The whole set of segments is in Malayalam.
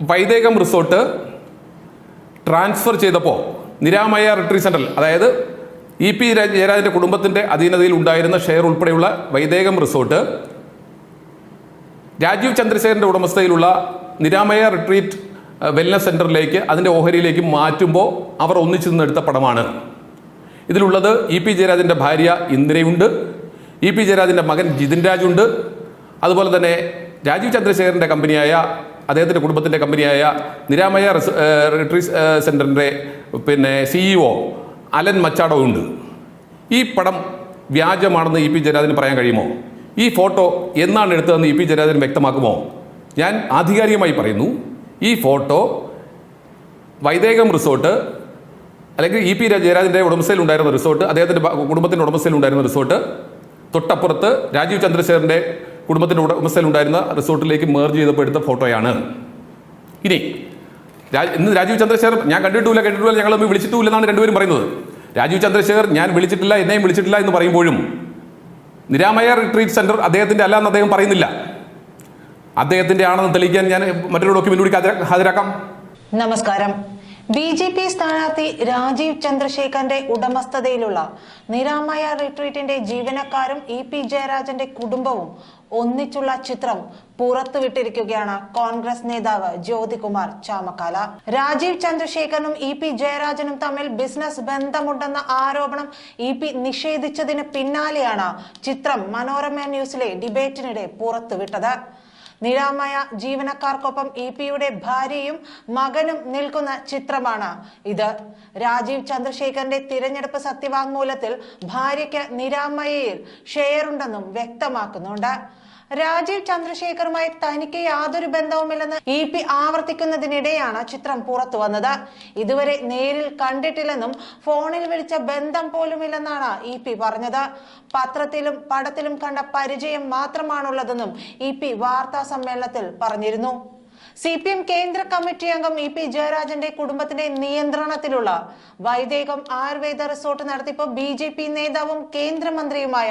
വൈദേകം റിസോർട്ട് ട്രാൻസ്ഫർ ചെയ്തപ്പോൾ നിരാമയ റിട്രീ സെന്റർ അതായത് ഇ പി ജയരാജന്റെ കുടുംബത്തിന്റെ അധീനതയിൽ ഉണ്ടായിരുന്ന ഷെയർ ഉൾപ്പെടെയുള്ള വൈദേകം റിസോർട്ട് രാജീവ് ചന്ദ്രശേഖരന്റെ ഉടമസ്ഥയിലുള്ള നിരാമയ റിട്രീറ്റ് വെൽനസ് സെന്ററിലേക്ക് അതിന്റെ ഓഹരിയിലേക്ക് മാറ്റുമ്പോൾ അവർ ഒന്നിച്ചു നിന്നെടുത്ത പടമാണ്. ഇതിലുള്ളത് ഇ പി ജയരാജന്റെ ഭാര്യ ഇന്ദിരയുണ്ട് ഇ പി ജയരാജന്റെ മകൻ ജിതിൻ രാജുണ്ട് അതുപോലെ തന്നെ രാജീവ് ചന്ദ്രശേഖരന്റെ കമ്പനിയായ അദ്ദേഹത്തിന്റെ കുടുംബത്തിന്റെ കമ്പനിയായ നിരാമയ റിസ് ഏഹ്, സെന്ററിന്റെ പിന്നെ സിഇഒ അലൻ മച്ചാടോ ഉണ്ട്. ഈ പടം വ്യാജമാണെന്ന് ഇ പി ജയരാജന് പറയാൻ കഴിയുമോ? ഈ ഫോട്ടോ എന്നാണ് എടുത്തതെന്ന് ഇ പി ജയരാജൻ വ്യക്തമാക്കുമോ? ഞാൻ ആധികാരികമായി പറയുന്നു ഈ ഫോട്ടോ വൈദേകം റിസോർട്ട് അല്ലെങ്കിൽ ഇ പി ജയരാജന്റെ ഉടമസ്ഥയിൽ ഉണ്ടായിരുന്ന റിസോർട്ട് അദ്ദേഹത്തിന്റെ കുടുംബത്തിന്റെ ഉടമസ്ഥയിൽ ഉണ്ടായിരുന്ന റിസോർട്ട് തൊട്ടപ്പുറത്ത് രാജീവ് ചന്ദ്രശേഖരന്റെ കുടുംബത്തിന്റെ ഉടമസ്ഥയിലുണ്ടായിരുന്ന റിസോർട്ടിലേക്ക് മേർജ് ചെയ്തപ്പോൾ എടുത്ത ഫോട്ടോയാണ്. ഇനി രാജ് ഇന്ന് രാജീവ് ചന്ദ്രശേഖർ ഞാൻ കണ്ടിട്ടില്ല കേട്ടിട്ടില്ല ഞങ്ങൾ വിളിച്ചിട്ടുമില്ല എന്നാണ് രണ്ടുപേരും പറയുന്നത്. രാജീവ് ചന്ദ്രശേഖർ ഞാൻ വിളിച്ചിട്ടില്ല എന്നെയും വിളിച്ചിട്ടില്ല എന്ന് പറയുമ്പോഴും നിരാമയ റിട്രീറ്റ് സെന്റർ അദ്ദേഹത്തിന്റെ അല്ല എന്ന് അദ്ദേഹം പറയുന്നില്ല. അദ്ദേഹത്തിന്റെ ആണെന്ന് തെളിയിക്കാൻ ഞാൻ മറ്റൊരു ഡോക്യുമെന്റ് കൂടി ഹാജരാ- ഹാജരാക്കാം. നമസ്കാരം. ബി ജെ പി സ്ഥാനാർത്ഥി രാജീവ് ചന്ദ്രശേഖരന്റെ ഉടമസ്ഥതയിലുള്ള നിരാമയ റിട്രീറ്റിന്റെ ജീവനക്കാരും ഇ പി ജയരാജന്റെ കുടുംബവും ഒന്നിച്ചുള്ള ചിത്രം പുറത്തുവിട്ടിരിക്കുകയാണ് കോൺഗ്രസ് നേതാവ് ജ്യോതികുമാർ ചാമക്കാല. രാജീവ് ചന്ദ്രശേഖരനും ഇ പി ജയരാജനും തമ്മിൽ ബിസിനസ് ബന്ധമുണ്ടെന്ന ആരോപണം ഇ പി നിഷേധിച്ചതിന് പിന്നാലെയാണ് ചിത്രം മനോരമ ന്യൂസിലെ ഡിബേറ്റിനിടെ പുറത്തുവിട്ടത്. നിരാമയ ജീവനക്കാർക്കൊപ്പം ഇ പിയുടെ ഭാര്യയും മകനും നിൽക്കുന്ന ചിത്രമാണ് ഇത്. രാജീവ് ചന്ദ്രശേഖരന്റെ തിരഞ്ഞെടുപ്പ് സത്യവാങ്മൂലത്തിൽ ഭാര്യയ്ക്ക് നിരാമയയിൽ ഷെയറുണ്ടെന്നും വ്യക്തമാക്കുന്നുണ്ട്. രാജീവ് ചന്ദ്രശേഖറുമായി തനിക്ക് യാതൊരു ബന്ധവുമില്ലെന്ന് ഇ പി ആവർത്തിക്കുന്നതിനിടെയാണ് ചിത്രം പുറത്തു വന്നത്. ഇതുവരെ നേരിൽ കണ്ടിട്ടില്ലെന്നും ഫോണിൽ വിളിച്ച ബന്ധം പോലുമില്ലെന്നാണ് ഇ പി പറഞ്ഞത്. പത്രത്തിലും പടത്തിലും കണ്ട പരിചയം മാത്രമാണുള്ളതെന്നും ഇ പി വാർത്താ സമ്മേളനത്തിൽ പറഞ്ഞിരുന്നു. സി പി എം കേന്ദ്ര കമ്മിറ്റി അംഗം ഇ പി ജയരാജന്റെ കുടുംബത്തിന്റെ നിയന്ത്രണത്തിലുള്ള വൈദേകം ആയുർവേദ റിസോർട്ട് നടത്തിപ്പ് ബി ജെ പി നേതാവും കേന്ദ്രമന്ത്രിയുമായ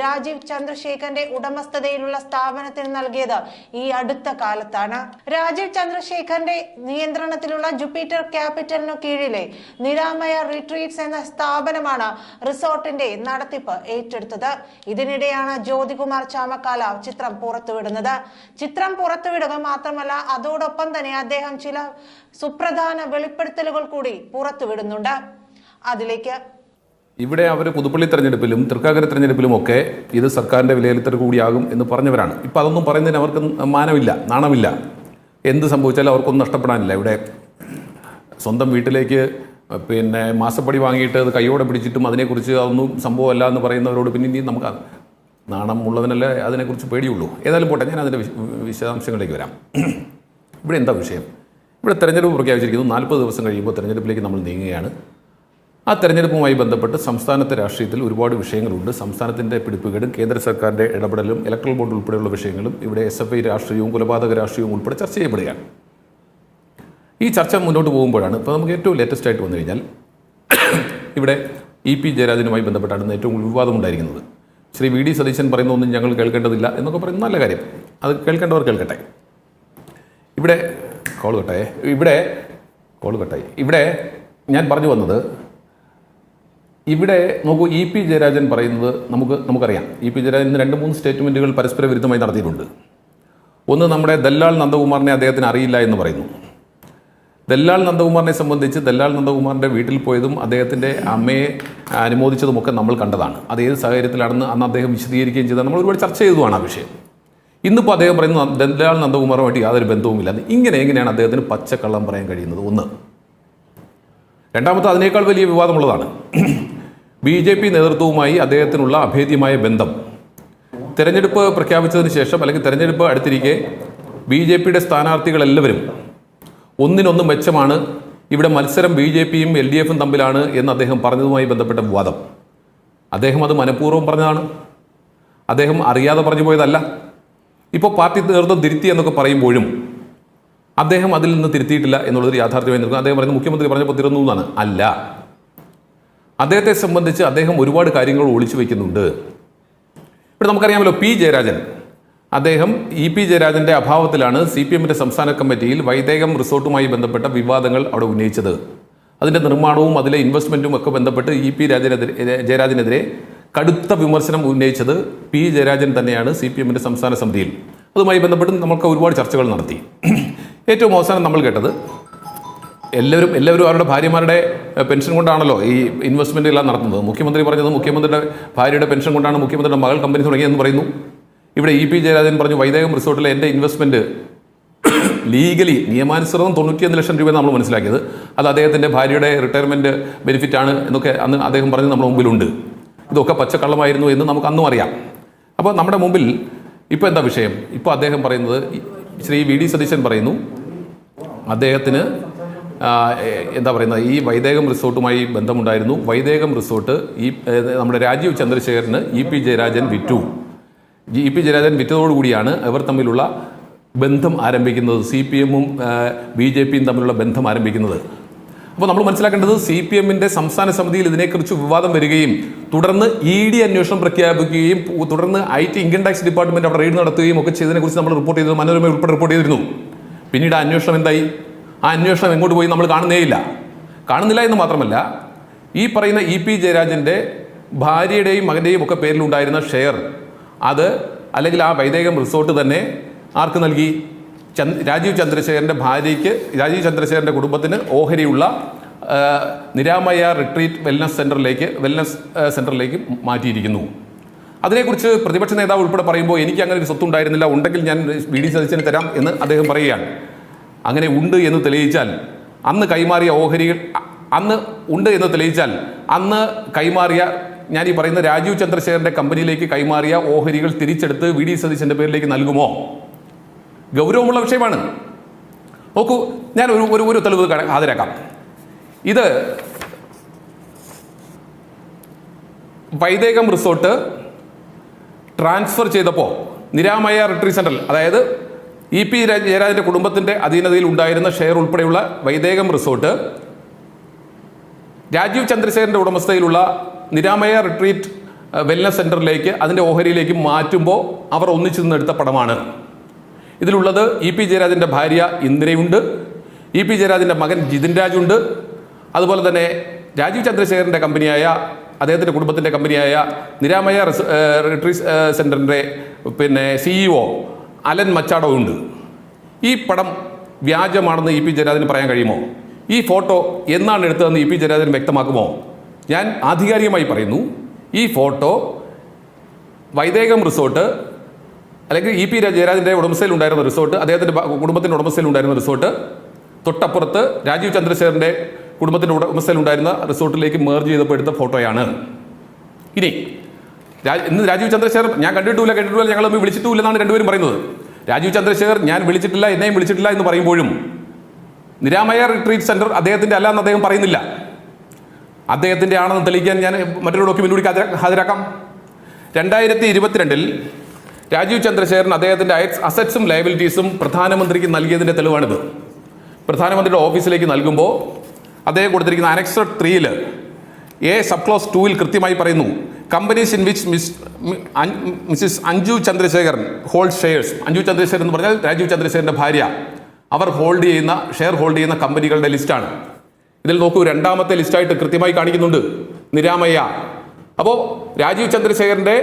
രാജീവ് ചന്ദ്രശേഖരന്റെ ഉടമസ്ഥതയിലുള്ള സ്ഥാപനത്തിന് നൽകിയത് ഈ അടുത്ത കാലത്താണ്. രാജീവ് ചന്ദ്രശേഖരന്റെ നിയന്ത്രണത്തിലുള്ള ജുപ്പിറ്റർ ക്യാപിറ്റലിനു കീഴിലെ നിരാമയ റിട്രീറ്റ്സ് എന്ന സ്ഥാപനമാണ് റിസോർട്ടിന്റെ നടത്തിപ്പ് ഏറ്റെടുത്തത്. ഇതിനിടെയാണ് ജ്യോതികുമാർ ചാമക്കാല ചിത്രം പുറത്തുവിടുന്നത്. ചിത്രം പുറത്തുവിടുക മാത്രമല്ല അതോടൊപ്പം തന്നെ അദ്ദേഹം ചില സുപ്രധാന വെളിപ്പെടുത്തലുകൾ കൂടി പുറത്തുവിടുന്നുണ്ട്. അതിലേക്ക്. ഇവിടെ അവർ പുതുപ്പള്ളി തെരഞ്ഞെടുപ്പിലും തൃക്കാക്കര തെരഞ്ഞെടുപ്പിലും ഒക്കെ ഇത് സർക്കാരിന്റെ വിലയിരുത്തൽ കൂടിയാകും എന്ന് പറഞ്ഞവരാണ്. ഇപ്പം അതൊന്നും പറയുന്നതിന് അവർക്ക് മാനമില്ല നാണമില്ല. എന്ത് സംഭവിച്ചാലും അവർക്കൊന്നും നഷ്ടപ്പെടാനില്ല ഇവിടെ. സ്വന്തം വീട്ടിലേക്ക് പിന്നെ മാസപ്പടി വാങ്ങിയിട്ട് അത് കൈയോടെ പിടിച്ചിട്ടും അതിനെക്കുറിച്ച് അതൊന്നും സംഭവമല്ല എന്ന് പറയുന്നവരോട് പിന്നെ ഇനി നമുക്ക് നാണം ഉള്ളതിനല്ലേ അതിനെക്കുറിച്ച് പേടിയുള്ളൂ. ഏതായാലും പോട്ടെ ഞാൻ അതിന്റെ വിശദാംശങ്ങളിലേക്ക് വരാം. ഇവിടെ എന്താ വിഷയം? ഇവിടെ തെരഞ്ഞെടുപ്പ് പ്രഖ്യാപിച്ചിരിക്കുന്നു. നാൽപ്പത് ദിവസം കഴിയുമ്പോൾ തെരഞ്ഞെടുപ്പിലേക്ക് നമ്മൾ നീങ്ങുകയാണ്. ആ തെരഞ്ഞെടുപ്പുമായി ബന്ധപ്പെട്ട് സംസ്ഥാനത്തെ രാഷ്ട്രീയത്തിൽ ഒരുപാട് വിഷയങ്ങളുണ്ട്. സംസ്ഥാനത്തിന്റെ പിടിപ്പുകേടും കേന്ദ്ര സർക്കാരിന്റെ ഇടപെടലും ഇലക്ട്രൽ ബോർഡ് ഉൾപ്പെടെയുള്ള വിഷയങ്ങളും ഇവിടെ എസ് എഫ് ഐ രാഷ്ട്രീയവും കൊലപാതക രാഷ്ട്രീയവും ഉൾപ്പെടെ ചർച്ച ചെയ്യപ്പെടുകയാണ്. ഈ ചർച്ച മുന്നോട്ട് പോകുമ്പോഴാണ് ഇപ്പോൾ നമുക്ക് ഏറ്റവും ലേറ്റസ്റ്റ് ആയിട്ട് വന്നു കഴിഞ്ഞാൽ ഇവിടെ ഇ പി ജയരാജനുമായി ബന്ധപ്പെട്ടാണ് ഏറ്റവും കൂടുതൽ വിവാദം ഉണ്ടായിരിക്കുന്നത്. ശ്രീ വി ഡി സതീശൻ പറയുന്ന ഒന്നും ഞങ്ങൾ കേൾക്കേണ്ടതില്ല എന്നൊക്കെ പറയുന്ന നല്ല കാര്യം. അത് കേൾക്കേണ്ടവർ കേൾക്കട്ടെ. ഇവിടെ കോൾ കട്ടായേ. ഇവിടെ കോൾ കട്ടായി. ഇവിടെ ഞാൻ പറഞ്ഞു വന്നത് ഇവിടെ നോക്കൂ ഇ പി ജയരാജൻ പറയുന്നത് നമുക്ക് നമുക്കറിയാം. ഇ പി ജയരാജൻ ഇന്ന് രണ്ട് മൂന്ന് സ്റ്റേറ്റ്മെന്റുകൾ പരസ്പര വിരുദ്ധമായി നടത്തിയിട്ടുണ്ട്. ഒന്ന് നമ്മുടെ ദല്ലാൾ നന്ദകുമാറിനെ അദ്ദേഹത്തിന് അറിയില്ല എന്ന് പറയുന്നു. ദല്ലാൾ നന്ദകുമാറിനെ സംബന്ധിച്ച് ദല്ലാൾ നന്ദകുമാറിന്റെ വീട്ടിൽ പോയതും അദ്ദേഹത്തിന്റെ അമ്മയെ അനുമോദിച്ചതുമൊക്കെ നമ്മൾ കണ്ടതാണ്. അത് ഏത് സാഹചര്യത്തിലാണെന്ന് അന്ന് അദ്ദേഹം വിശദീകരിക്കുകയും ചെയ്താൽ നമ്മൾ ഒരുപാട് ചർച്ച ചെയ്തതുമാണ് ആ വിഷയം. ഇന്നിപ്പോൾ അദ്ദേഹം പറയുന്നു ദന്തലാൽ നന്ദകുമാറുമായിട്ട് യാതൊരു ബന്ധവുമില്ല. ഇങ്ങനെ എങ്ങനെയാണ് അദ്ദേഹത്തിന് പച്ചക്കള്ളം പറയാൻ കഴിയുന്നത്? ഒന്ന്. രണ്ടാമത്തെ അതിനേക്കാൾ വലിയ വിവാദമുള്ളതാണ്. ബി ജെ പി നേതൃത്വവുമായി അദ്ദേഹത്തിനുള്ള അഭേദ്യമായ ബന്ധം. തിരഞ്ഞെടുപ്പ് പ്രഖ്യാപിച്ചതിന് ശേഷം അല്ലെങ്കിൽ തിരഞ്ഞെടുപ്പ് അടുത്തിരിക്കെ ബി ജെ പിയുടെ സ്ഥാനാർത്ഥികളെല്ലാവരും ഒന്നിനൊന്ന് മെച്ചമാണ്. ഇവിടെ മത്സരം ബി ജെ പിയും എൽ ഡി എഫും തമ്മിലാണ് എന്ന് അദ്ദേഹം പറഞ്ഞതുമായി ബന്ധപ്പെട്ട വിവാദം. അദ്ദേഹം അത് മനഃപൂർവം പറഞ്ഞതാണ്. അദ്ദേഹം അറിയാതെ പറഞ്ഞു പോയതല്ല. ഇപ്പോൾ പാർട്ടി നേതൃത്വം തിരുത്തി എന്നൊക്കെ പറയുമ്പോഴും അദ്ദേഹം അതിൽ നിന്ന് തിരുത്തിയിട്ടില്ല എന്നുള്ളൊരു യാഥാർത്ഥ്യമായി നിൽക്കുന്നു. അദ്ദേഹം പറയുന്നത് മുഖ്യമന്ത്രി പറഞ്ഞപ്പോൾ തിരുന്നു എന്നാണ്. അല്ല. അദ്ദേഹത്തെ സംബന്ധിച്ച് അദ്ദേഹം ഒരുപാട് കാര്യങ്ങൾ ഒളിച്ചു വയ്ക്കുന്നുണ്ട്. ഇവിടെ നമുക്കറിയാമല്ലോ പി ജയരാജൻ. അദ്ദേഹം ഇ പി ജയരാജന്റെ അഭാവത്തിലാണ് സി പി എമ്മിന്റെ സംസ്ഥാന കമ്മിറ്റിയിൽ വൈദേകം റിസോർട്ടുമായി ബന്ധപ്പെട്ട വിവാദങ്ങൾ അവിടെ ഉന്നയിച്ചത്. അതിന്റെ നിർമ്മാണവും അതിലെ ഇൻവെസ്റ്റ്മെന്റും ഒക്കെ ബന്ധപ്പെട്ട് ഇ പി രാജനെതിരെ ജയരാജനെതിരെ കടുത്ത വിമർശനം ഉന്നയിച്ചത് പി ജയരാജൻ തന്നെയാണ് സി പി എമ്മിന്റെ സംസ്ഥാന സമിതിയിൽ. അതുമായി ബന്ധപ്പെട്ട് നമുക്ക് ഒരുപാട് ചർച്ചകൾ നടത്തി. ഏറ്റവും അവസാനം നമ്മൾ കേട്ടത് എല്ലാവരും എല്ലാവരും അവരുടെ ഭാര്യമാരുടെ പെൻഷൻ കൊണ്ടാണല്ലോ ഈ ഇൻവെസ്റ്റ്മെന്റ് എല്ലാം നടത്തുന്നത്. മുഖ്യമന്ത്രി പറഞ്ഞത് മുഖ്യമന്ത്രിയുടെ ഭാര്യയുടെ പെൻഷൻ കൊണ്ടാണ് മുഖ്യമന്ത്രിയുടെ മകൾ കമ്പനി തുടങ്ങിയെന്ന് പറയുന്നു. ഇവിടെ ഇ പി ജയരാജൻ പറഞ്ഞു വൈദേകം റിസോർട്ടിലെ എന്റെ ഇൻവെസ്റ്റ്മെന്റ് ലീഗലി നിയമാനുസൃതം തൊണ്ണൂറ്റിയൊന്ന് ലക്ഷം രൂപ നമ്മൾ മനസ്സിലാക്കിയത്. അത് അദ്ദേഹത്തിന്റെ ഭാര്യയുടെ റിട്ടയർമെന്റ് ബെനിഫിറ്റാണ് എന്നൊക്കെ അന്ന് അദ്ദേഹം പറഞ്ഞ് നമ്മുടെ മുമ്പിലുണ്ട്. ഇതൊക്കെ പച്ചക്കള്ളമായിരുന്നു എന്ന് നമുക്ക് അന്നും അറിയാം. അപ്പോൾ നമ്മുടെ മുമ്പിൽ ഇപ്പോൾ എന്താ വിഷയം? ഇപ്പോൾ അദ്ദേഹം പറയുന്നത് ശ്രീ വി ഡി സതീശൻ പറയുന്നു അദ്ദേഹത്തിന് എന്താ പറയുന്നത് ഈ വൈദേകം റിസോർട്ടുമായി ബന്ധമുണ്ടായിരുന്നു. വൈദേകം റിസോർട്ട് ഈ നമ്മുടെ രാജീവ് ചന്ദ്രശേഖരന് ഇ പി ജയരാജൻ വിറ്റു. ഇ പി ജയരാജൻ വിറ്റതോടുകൂടിയാണ് അവർ തമ്മിലുള്ള ബന്ധം ആരംഭിക്കുന്നത്. സി പി എമ്മും ബി ജെ പിയും തമ്മിലുള്ള ബന്ധം ആരംഭിക്കുന്നത്. അപ്പോൾ നമ്മൾ മനസ്സിലാക്കേണ്ടത് സി പി എമ്മിന്റെ സംസ്ഥാന സമിതിയിൽ ഇതിനെക്കുറിച്ച് വിവാദം വരികയും തുടർന്ന് ഇ ഡി അന്വേഷണം പ്രഖ്യാപിക്കുകയും തുടർന്ന് I T income tax department അവിടെ റെയ്ഡ് നടത്തുകയും ഒക്കെ ചെയ്തതിനെക്കുറിച്ച് നമ്മൾ റിപ്പോർട്ട് ചെയ്തത് മനോരമ ഉൾപ്പെടെ റിപ്പോർട്ട് ചെയ്തിരുന്നു. പിന്നീട് അന്വേഷണം എന്തായി? ആ അന്വേഷണം എങ്ങോട്ട് പോയി നമ്മൾ കാണുന്നേയില്ല. കാണുന്നില്ല എന്ന് മാത്രമല്ല ഈ പറയുന്ന ഇ പി ജയരാജന്റെ ഭാര്യയുടെയും മകന്റെയും ഒക്കെ പേരിലുണ്ടായിരുന്ന ഷെയർ അത് അല്ലെങ്കിൽ ആ വൈദേകം റിസോർട്ട് തന്നെ ആർക്ക് നൽകി? രാജീവ് ചന്ദ്രശേഖരന്റെ ഭാര്യയ്ക്ക് രാജീവ് ചന്ദ്രശേഖരന്റെ കുടുംബത്തിന് ഓഹരിയുള്ള നിരാമയ റിട്രീറ്റ് വെൽനസ് സെന്ററിലേക്ക് വെൽനസ് സെന്ററിലേക്ക് മാറ്റിയിരിക്കുന്നു. അതിനെക്കുറിച്ച് പ്രതിപക്ഷ നേതാവ് ഉൾപ്പെടെ പറയുമ്പോൾ എനിക്ക് അങ്ങനെ ഒരു സ്വത്തുണ്ടായിരുന്നില്ല ഉണ്ടെങ്കിൽ ഞാൻ വി ഡി സതീശന് തരാം എന്ന് അദ്ദേഹം പറയുകയാണ്. അങ്ങനെ ഉണ്ട് എന്ന് തെളിയിച്ചാൽ അന്ന് കൈമാറിയ ഓഹരികൾ അന്ന് ഉണ്ട് എന്ന് തെളിയിച്ചാൽ അന്ന് കൈമാറിയ ഞാൻ ഈ പറയുന്ന രാജീവ് ചന്ദ്രശേഖരന്റെ കമ്പനിയിലേക്ക് കൈമാറിയ ഓഹരികൾ തിരിച്ചെടുത്ത് വി ഡി സതീശന്റെ പേരിലേക്ക് നൽകുമോ? ഗൗരവമുള്ള വിഷയമാണ്. നോക്കൂ ഞാൻ ഒരു ഒരു ഒരു തെളിവ് ഹാജരാക്കാം. ഇത് വൈദേകം റിസോർട്ട് ട്രാൻസ്ഫർ ചെയ്തപ്പോൾ നിരാമയ റിട്രീ സെന്ററിൽ അതായത് ഇ പി ജയരാജന്റെ കുടുംബത്തിന്റെ അധീനതയിൽ ഉണ്ടായിരുന്ന ഷെയർ ഉൾപ്പെടെയുള്ള വൈദേകം റിസോർട്ട് രാജീവ് ചന്ദ്രശേഖരന്റെ ഉടമസ്ഥയിലുള്ള നിരാമയ റിട്രീറ്റ് വെൽനസ് സെന്ററിലേക്ക് അതിന്റെ ഓഹരിയിലേക്ക് മാറ്റുമ്പോൾ അവർ ഒന്നിച്ചു നിന്നെടുത്ത പടമാണ്. ഇതിലുള്ളത് ഇ പി ജയരാജന്റെ ഭാര്യ ഇന്ദിരയുണ്ട്. ഇ പി ജയരാജന്റെ മകൻ ജിതിൻ രാജുണ്ട്. അതുപോലെ തന്നെ രാജീവ് ചന്ദ്രശേഖരന്റെ കമ്പനിയായ അദ്ദേഹത്തിന്റെ കുടുംബത്തിന്റെ കമ്പനിയായ നിരാമയ റിസ് റിട്രീസ് സെന്ററിന്റെ പിന്നെ സിഇഒ അലൻ മച്ചാടോ ഉണ്ട് ഈ പടം വ്യാജമാണെന്ന് ഇ പി ജയരാജന് പറയാൻ കഴിയുമോ? ഈ ഫോട്ടോ എന്നാണ് എടുത്തതെന്ന് ഇ പി ജയരാജൻ വ്യക്തമാക്കുമോ? ഞാൻ ആധികാരികമായി പറയുന്നു ഈ ഫോട്ടോ വൈദേകം റിസോർട്ട് അല്ലെങ്കിൽ ഇ പി ജയരാജന്റെ ഉടമസ്ഥയിൽ ഉണ്ടായിരുന്ന റിസോർട്ട് അദ്ദേഹത്തിന്റെ കുടുംബത്തിന്റെ ഉടമസ്ഥയിൽ ഉണ്ടായിരുന്ന റിസോർട്ട് തൊട്ടപ്പുറത്ത് രാജീവ് ചന്ദ്രശേഖരന്റെ കുടുംബത്തിന്റെ ഉടമസ്ഥയിൽ ഉണ്ടായിരുന്ന റിസോർട്ടിലേക്ക് മേർജ് ചെയ്തപ്പോൾ എടുത്ത ഫോട്ടോയാണ്. ഇനി രാജ് ഇന്ന് രാജീവ് ചന്ദ്രശേഖർ ഞാൻ കണ്ടിട്ടില്ല കേട്ടിട്ടില്ല ഞങ്ങൾ വിളിച്ചിട്ടില്ല എന്നാണ് രണ്ടുപേരും പറയുന്നത്. രാജീവ് ചന്ദ്രശേഖർ ഞാൻ വിളിച്ചിട്ടില്ല എന്നെയും വിളിച്ചിട്ടില്ല എന്ന് പറയുമ്പോഴും നിരാമയ റിട്രീറ്റ് സെന്റർ അദ്ദേഹത്തിന്റെ അല്ല എന്ന് അദ്ദേഹം പറയുന്നില്ല. അദ്ദേഹത്തിന്റെ ആണെന്ന് തെളിയിക്കാൻ ഞാൻ മറ്റൊരു ഡോക്യുമെന്റ് കൂടി ഹാജരാ- ഹാജരാക്കാം. രണ്ടായിരത്തി ഇരുപത്തിരണ്ടിൽ രാജീവ് ചന്ദ്രശേഖരൻ അദ്ദേഹത്തിന്റെ അസറ്റ്സും ലയബിലിറ്റീസും പ്രധാനമന്ത്രിക്ക് നൽകിയതിന്റെ തെളിവാണിത്. പ്രധാനമന്ത്രിയുടെ ഓഫീസിലേക്ക് നൽകുമ്പോൾ അദ്ദേഹം കൊടുത്തിരിക്കുന്ന അനക്സർ ത്രീയിൽ എ സബ് ക്ലോസ് ടൂവിൽ കൃത്യമായി പറയുന്നു. Companies in which miss Mrs Anju Chandrasekharan hold shares Anju Chandrasekharan എന്ന് പറഞ്ഞാൽ രാജീവ് ചന്ദ്രശേഖരന്റെ ഭാര്യ. അവർ ഹോൾഡ് ചെയ്യുന്ന ഷെയർ ഹോൾഡ് ചെയ്യുന്ന കമ്പനികളുടെ ലിസ്റ്റാണ് ഇതിൽ നോക്കൂ രണ്ടാമത്തെ ലിസ്റ്റായിട്ട് കൃത്യമായി കാണിക്കുന്നുണ്ട് നിരാമയ്യ. അപ്പോൾ രാജീവ് ചന്ദ്രശേഖരന്റെ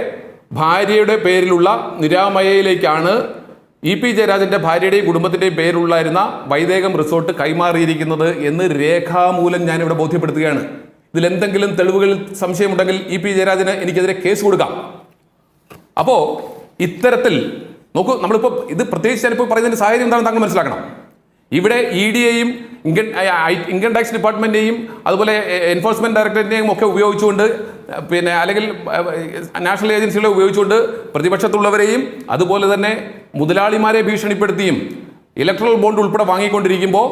ഭാര്യയുടെ പേരിലുള്ള നിരാമയയിലേക്കാണ് ഇ പി ജയരാജന്റെ ഭാര്യയുടെയും കുടുംബത്തിന്റെയും പേരിലുള്ളായിരുന്ന വൈദേകം റിസോർട്ട് കൈമാറിയിരിക്കുന്നത് എന്ന് രേഖാമൂലം ഞാനിവിടെ ബോധ്യപ്പെടുത്തുകയാണ്. ഇതിലെന്തെങ്കിലും തെളിവുകളിൽ സംശയമുണ്ടെങ്കിൽ ഇ പി ജയരാജന് എനിക്കെതിരെ കേസ് കൊടുക്കാം. അപ്പോൾ ഇത്തരത്തിൽ നോക്കൂ നമ്മളിപ്പോൾ ഇത് പ്രത്യേകിച്ച് ഞാനിപ്പോൾ പറയുന്നതിന്റെ സാഹചര്യം എന്താണെന്ന് താങ്കൾ മനസ്സിലാക്കണം. ഇവിടെ ഇ ഡിയെയും ഇൻകം ഇൻകം ടാക്സ് ഡിപ്പാർട്ട്മെന്റിനെയും അതുപോലെ എൻഫോഴ്സ്മെന്റ് ഡയറക്ടറേറ്റിനെയും ഒക്കെ ഉപയോഗിച്ചുകൊണ്ട് പിന്നെ അല്ലെങ്കിൽ നാഷണൽ ഏജൻസികളെ ഉപയോഗിച്ചുകൊണ്ട് പ്രതിപക്ഷത്തുള്ളവരെയും അതുപോലെ തന്നെ മുതലാളിമാരെ ഭീഷണിപ്പെടുത്തിയും ഇലക്ട്രൽ ബോണ്ട് ഉൾപ്പെടെ വാങ്ങിക്കൊണ്ടിരിക്കുമ്പോൾ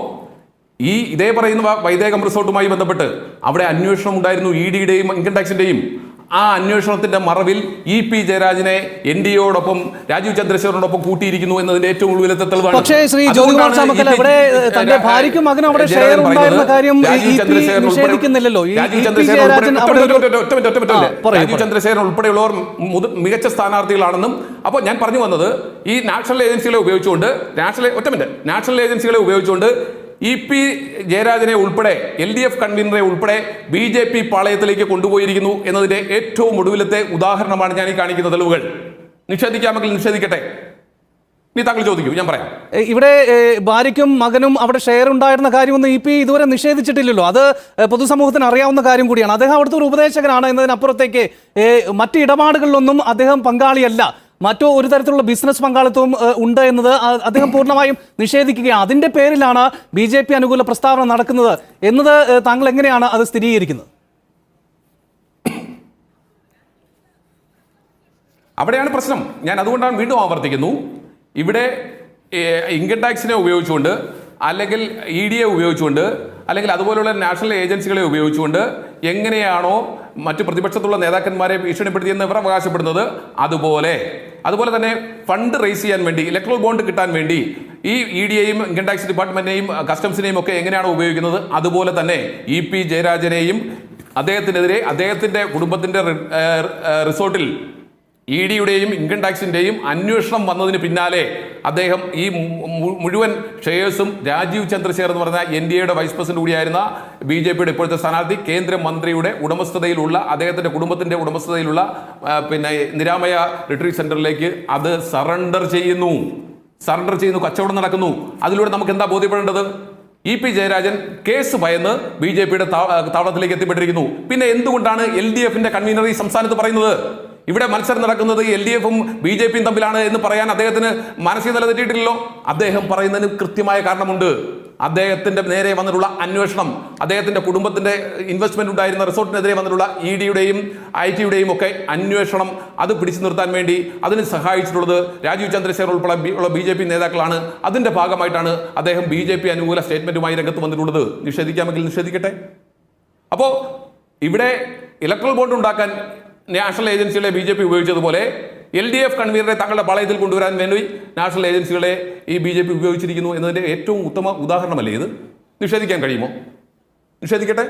ഈ ഇതേ പറയുന്ന വൈദേകം റിസോർട്ടുമായി ബന്ധപ്പെട്ട് അവിടെ അന്വേഷണം ഉണ്ടായിരുന്നു ഇ ഡിയുടെയും ഇൻകം ടാക്സിന്റെയും ആ അന്വേഷണത്തിന്റെ മറവിൽ ഇ പി ജയരാജനെ എൻ ഡി എയോടൊപ്പം രാജീവ് ചന്ദ്രശേഖരനോടൊപ്പം കൂട്ടിയിരിക്കുന്നു എന്നതിന്റെ ഏറ്റവും ഒടുവിലത്തെ തെളിവാണ് പക്ഷേ ശ്രീ ഇവിടെ തന്റെ രാ- ഭാര്യയ്ക്കും മകനും അവിടെ ഷെയർ ഉണ്ടായിരുന്ന കാര്യം രാജീവ് ചന്ദ്രശേഖരൻ നിഷേധിക്കുന്നില്ലല്ലോ. രാജീവ് രാജീവ് ഉൾപ്പെടെയുള്ളവർ മികച്ച സ്ഥാനാർത്ഥികളാണെന്നും അപ്പോൾ ഞാൻ പറഞ്ഞു വന്നത് ഈ നാഷണൽ ഏജൻസികളെ ഉപയോഗിച്ചുകൊണ്ട് നാഷണൽ ഒറ്റ മിനിറ്റ്. നാഷണൽ ഏജൻസികളെ ഉപയോഗിച്ചുകൊണ്ട് ഇ പി ജയരാജനെ ഉൾപ്പെടെ എൽ ഡി എഫ് കൺവീനറെ ഉൾപ്പെടെ ബി ജെ പി പാളയത്തിലേക്ക് കൊണ്ടുപോയിരിക്കുന്നു എന്നതിന്റെ ഏറ്റവും ഒടുവിലത്തെ ഉദാഹരണമാണ് ഞാൻ ഈ കാണിക്കുന്ന തെളിവുകൾ. നിഷേധിക്കാമെങ്കിൽ നിഷേധിക്കട്ടെ? നീ താങ്കൾ ചോദിക്കൂ ഞാൻ പറയാം. ഇവിടെ ഭാര്യയ്ക്കും മകനും അവിടെ ഷെയർ ഉണ്ടായിരുന്ന കാര്യമൊന്നും ഇ പി ഇതുവരെ നിഷേധിച്ചിട്ടില്ലല്ലോ. അത് പൊതുസമൂഹത്തിന് അറിയാവുന്ന കാര്യം കൂടിയാണ്. അദ്ദേഹം അവിടുത്തെ ഒരു ഉപദേശകനാണ് എന്നതിനപ്പുറത്തേക്ക് മറ്റ് ഇടപാടുകളിലൊന്നും അദ്ദേഹം പങ്കാളിയല്ല. മറ്റോ ഒരു തരത്തിലുള്ള ബിസിനസ് പങ്കാളിത്തവും ഉണ്ട് എന്നത് അദ്ദേഹം പൂർണമായും നിഷേധിക്കുകയാണ്. അതിന്റെ പേരിലാണ് ബി ജെ പി അനുകൂല പ്രസ്താവന നടക്കുന്നത് എന്നത് താങ്കൾ എങ്ങനെയാണ് അത് സ്ഥിരീകരിക്കുന്നത്? അവിടെയാണ് പ്രശ്നം. ഞാൻ അതുകൊണ്ടാണ് വീണ്ടും ആവർത്തിക്കുന്നു. ഇവിടെ ഇൻകം ടാക്സിനെ ഉപയോഗിച്ചുകൊണ്ട് അല്ലെങ്കിൽ ഇ ഡിയെ ഉപയോഗിച്ചുകൊണ്ട് അല്ലെങ്കിൽ അതുപോലുള്ള നാഷണൽ ഏജൻസികളെ ഉപയോഗിച്ചുകൊണ്ട് എങ്ങനെയാണോ മറ്റു പ്രതിപക്ഷത്തുള്ള നേതാക്കന്മാരെ ഭീഷണിപ്പെടുത്തിയെന്ന് ഇവർ അവകാശപ്പെടുന്നത് അതുപോലെ. അതുപോലെ തന്നെ ഫണ്ട് റേസ് ചെയ്യാൻ വേണ്ടി ഇലക്ട്രൽ ബോണ്ട് കിട്ടാൻ വേണ്ടി ഈ ഇ ഡിയെയും ഇൻകം ടാക്സ് ഡിപ്പാർട്ട്മെന്റിനെയും കസ്റ്റംസിനെയും ഒക്കെ എങ്ങനെയാണ് ഉപയോഗിക്കുന്നത്? അതുപോലെ തന്നെ ഇ പി ജയരാജനെയും അദ്ദേഹത്തിനെതിരെ അദ്ദേഹത്തിന്റെ കുടുംബത്തിന്റെ റിസോർട്ടിൽ ഇ ഡിയുടെയും ഇൻകം ടാക്സിന്റെയും അന്വേഷണം വന്നതിന് പിന്നാലെ അദ്ദേഹം ഈ മുഴുവൻ ഷെയർസും രാജീവ് ചന്ദ്രശേഖർ എന്ന് പറഞ്ഞ എൻ ഡി എയുടെ വൈസ് പ്രസിഡന്റ് കൂടിയായിരുന്ന ബി ജെ പിയുടെ ഇപ്പോഴത്തെ സ്ഥാനാർത്ഥി കേന്ദ്രമന്ത്രിയുടെ ഉടമസ്ഥതയിലുള്ള അദ്ദേഹത്തിന്റെ കുടുംബത്തിന്റെ ഉടമസ്ഥതയിലുള്ള പിന്നെ നിരാമയ റിട്രീറ്റ് സെന്ററിലേക്ക് അത് സറണ്ടർ ചെയ്യുന്നു. സറണ്ടർ ചെയ്യുന്നു കച്ചവടം നടക്കുന്നു. അതിലൂടെ നമുക്ക് എന്താ ബോധ്യപ്പെടേണ്ടത്? ഇ പി ജയരാജൻ കേസ് ഭയന്ന് ബി ജെ പിയുടെ താവളത്തിലേക്ക് എത്തിപ്പെട്ടിരിക്കുന്നു. പിന്നെ എന്തുകൊണ്ടാണ് എൽ ഡി എഫിന്റെ കൺവീനർ ഈ സംസ്ഥാനത്ത് പറയുന്നത്? ഇവിടെ മത്സരം നടക്കുന്നത് എൽ ഡി എഫും ബി ജെ പിയും തമ്മിലാണ് എന്ന് പറയാൻ അദ്ദേഹത്തിന് മനസ്സിൽ നില അദ്ദേഹം പറയുന്നതിന് കൃത്യമായ കാരണമുണ്ട്. അദ്ദേഹത്തിന്റെ നേരെ വന്നിട്ടുള്ള അന്വേഷണം അദ്ദേഹത്തിന്റെ കുടുംബത്തിന്റെ ഇൻവെസ്റ്റ്മെന്റ് ഉണ്ടായിരുന്ന റിസോർട്ടിനെതിരെ വന്നിട്ടുള്ള ഇ ഡിയുടെയും ഐ ടിയുടെയും ഒക്കെ അന്വേഷണം അത് പിടിച്ചു നിർത്താൻ വേണ്ടി അതിന് സഹായിച്ചിട്ടുള്ളത് രാജീവ് ചന്ദ്രശേഖർ ഉൾപ്പെടെ ഉള്ള ബി ജെ പി നേതാക്കളാണ്. അതിന്റെ ഭാഗമായിട്ടാണ് അദ്ദേഹം ബി ജെ പി അനുകൂല സ്റ്റേറ്റ്മെന്റുമായി രംഗത്ത് വന്നിട്ടുള്ളത്. നിഷേധിക്കാമെങ്കിൽ നിഷേധിക്കട്ടെ. അപ്പോൾ ഇവിടെ ഇലക്ട്രൽ ബോണ്ട് ഉണ്ടാക്കാൻ നാഷണൽ ഏജൻസികളെ ബി ജെ പി ഉപയോഗിച്ചതുപോലെ എൽ ഡി എഫ് കൺവീനറെ തങ്ങളുടെ പാളയത്തിൽ കൊണ്ടുവരാൻ വേണ്ടി നാഷണൽ ഏജൻസികളെ ഈ ബി ജെ പി ഉപയോഗിച്ചിരിക്കുന്നു എന്നതിന്റെ ഏറ്റവും ഉത്തമ ഉദാഹരണമല്ലേ ഇത്? നിഷേധിക്കാൻ കഴിയുമോ? നിഷേധിക്കട്ടെ?